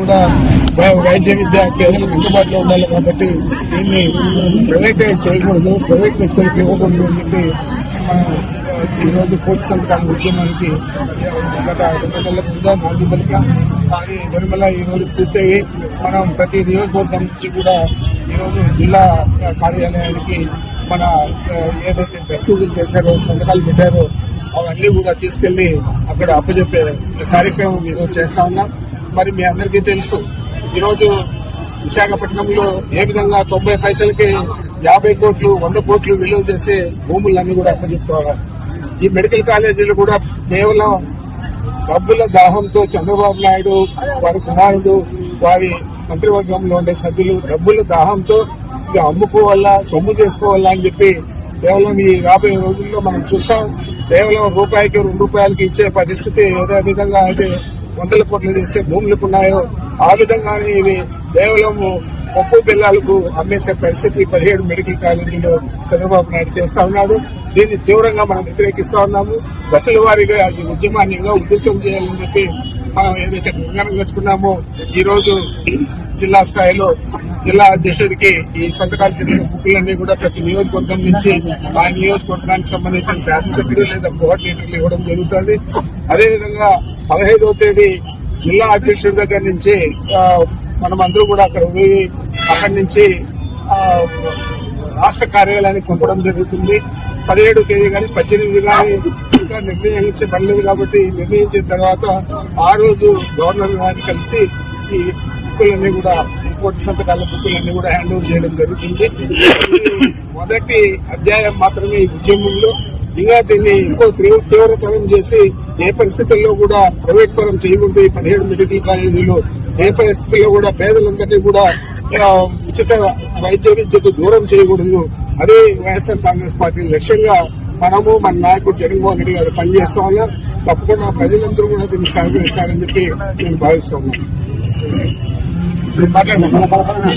కూడా వైద్య విద్య పేదలకు అందుబాటులో ఉండాలి కాబట్టి దీన్ని ప్రైవేటైజ్ చేయకూడదు ప్రైవేట్ వ్యక్తులకు ఇవ్వకూడదు అని చెప్పి ఈరోజు ఆ, ఈ రోజు ఉద్యమానికి గత రెండు నెలల కింద నాంది బలిక అది నిర్మల ఈ రోజు పూర్తయి మనం ప్రతి నియోజకవర్గం నుంచి కూడా ఈ రోజు జిల్లా కార్యాలయానికి మన ఏదైతే దస్తూరులు చేశారో సంతకాలు పెట్టారో అవన్నీ కూడా తీసుకెళ్ళి అక్కడ అప్పచెప్పే కార్యక్రమం ఈరోజు చేస్తా ఉన్నాం. మరి మీ అందరికీ తెలుసు. ఈరోజు విశాఖపట్నంలో ఏ విధంగా తొంభై పైసలకి యాభై కోట్లు వంద కోట్లు విలువ చేసే భూములన్నీ కూడా అప్పచెప్తారు. ఈ మెడికల్ కాలేజీలు కూడా కేవలం డబ్బుల దాహంతో చంద్రబాబు నాయుడు వారి కుమారుడు వారి మంత్రివర్గంలో ఉండే సభ్యులు డబ్బుల దాహంతో ఇక అమ్ముకోవాలా సొమ్ము చేసుకోవాలా అని చెప్పి కేవలం ఈ రాబోయే రోజుల్లో మనం చూస్తాం. కేవలం రూపాయికి రెండు రూపాయలకి ఇచ్చే పరిస్థితి ఏదో విధంగా అయితే వందల కోట్లు చేసే భూములకు ఉన్నాయో ఆ విధంగానే ఇవి దేవలము పప్పు బిల్లాలకు అమ్మేసే పరిస్థితి పదిహేడు మెడికల్ కాలేజీలో చంద్రబాబు నాయుడు చేస్తా ఉన్నాడు. దీన్ని తీవ్రంగా మనం వ్యతిరేకిస్తా ఉన్నాము. దశల వారీగా ఈ ఉద్యమాన్ని ఉధృతం చేయాలని చెప్పి మనం ఏదైతే కంగారం కట్టుకున్నామో ఈ రోజు జిల్లా స్థాయిలో జిల్లా అధ్యక్షుడికి ఈ సంతకాలు చేసిన బుక్కులన్నీ కూడా ప్రతి నియోజకవర్గం నుంచి ఆ నియోజకవర్గానికి సంబంధించిన శాసనసభ్యులు లేదా కోఆర్డినేటర్లు ఇవ్వడం జరుగుతుంది. అదేవిధంగా పదహైదవ తేదీ జిల్లా అధ్యక్షుడి దగ్గర నుంచి మనమందరూ మనం అందరూ కూడా అక్కడ పోయి అక్కడి నుంచి రాష్ట్ర కార్యాలయానికి పంపడం జరుగుతుంది. పదిహేడు తేదీ కానీ పద్దెనిమిది కానీ ఇంకా నిర్ణయించబడలేదు కాబట్టి నిర్ణయించిన తర్వాత ఆ రోజు గవర్నర్ గారిని కలిసి ఈ బుక్కులన్నీ కూడా కోటి సంతకాల బుక్కులన్నీ కూడా హ్యాండ్ ఓవర్ చేయడం జరుగుతుంది. మొదటి అధ్యాయం మాత్రమే ఈ ఉద్యమంలో. ఇంకా దీన్ని ఇంకో తీవ్రతరం చేసి ఏ పరిస్థితుల్లో కూడా ప్రైవేట్ పరం చేయకూడదు. ఈ పదిహేడు మెడికల్ కాలేజీలు ఏ పరిస్థితుల్లో కూడా పేదలందరినీ కూడా ఉచిత వైద్య విద్యకు దూరం చేయకూడదు. అదే వైఎస్ఆర్ కాంగ్రెస్ పార్టీ లక్ష్యంగా మనము మన నాయకుడు జగన్మోహన్ రెడ్డి గారు పనిచేస్తా ఉన్నాం తప్పకుండా ప్రజలందరూ కూడా దీన్ని సహకరిస్తారని చెప్పి నేను భావిస్తా ఉన్నాను. Pakai nggak sama-sama.